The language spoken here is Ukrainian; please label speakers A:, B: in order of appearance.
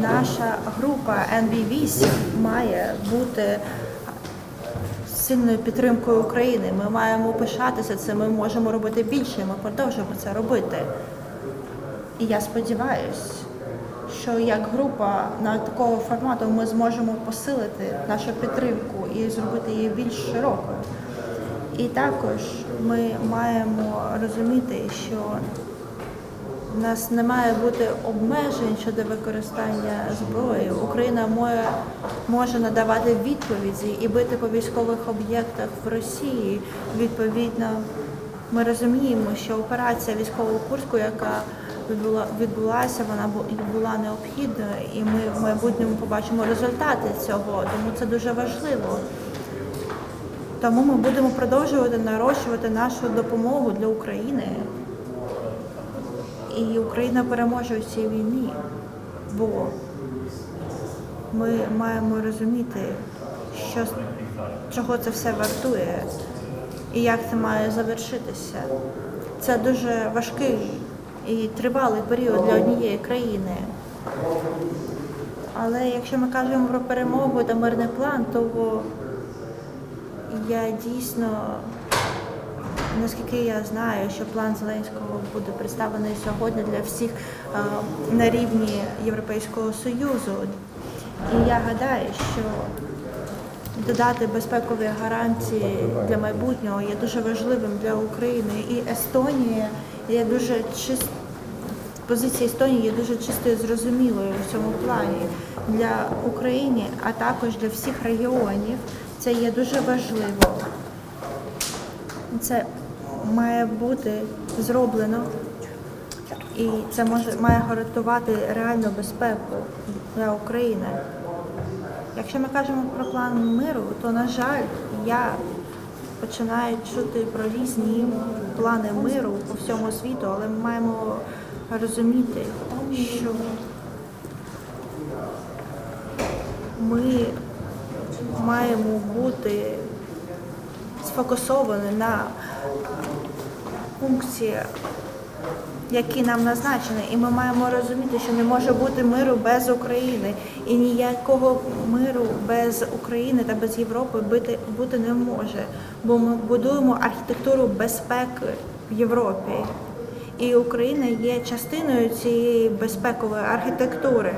A: наша група NB8 має бути сильною підтримкою України. Ми маємо пишатися цим, ми можемо робити більше, ми продовжуємо це робити. І я сподіваюся, що як група на такого формату ми зможемо посилити нашу підтримку і зробити її більш широкою. І також ми маємо розуміти, що у нас не має бути обмежень щодо використання зброї. Україна може, надавати відповіді і бити по військових об'єктах в Росії. Відповідно, ми розуміємо, що операція військового Курську, яка відбула, відбулася, вона була необхідною, і ми в майбутньому побачимо результати цього. Тому це дуже важливо. Тому ми будемо продовжувати нарощувати нашу допомогу для України. І Україна переможе у цій війні, бо ми маємо розуміти, що, чого це все вартує і як це має завершитися. Це дуже важкий і тривалий період для однієї країни. Але якщо ми кажемо про перемогу та мирний план, то я дійсно Наскільки я знаю, що план Зеленського буде представлений сьогодні для всіх е, на рівні Європейського Союзу. І я гадаю, що додати безпекові гарантії для майбутнього є дуже важливим для України. І Естонія є дуже чист... позиція Естонії є дуже чистою зрозумілою в цьому плані для України, а також для всіх регіонів. Це є дуже важливо. Це має бути зроблено, і це може має гарантувати реальну безпеку для України. Якщо ми кажемо про план миру, то на жаль, я починаю чути про різні плани миру по всьому світу, але ми маємо розуміти, що ми маємо бути сфокусовані на функції, які нам назначені, і ми маємо розуміти, що не може бути миру без України, і ніякого миру без України та без Європи бути, не може, бо ми будуємо архітектуру безпеки в Європі. І Україна є частиною цієї безпекової архітектури.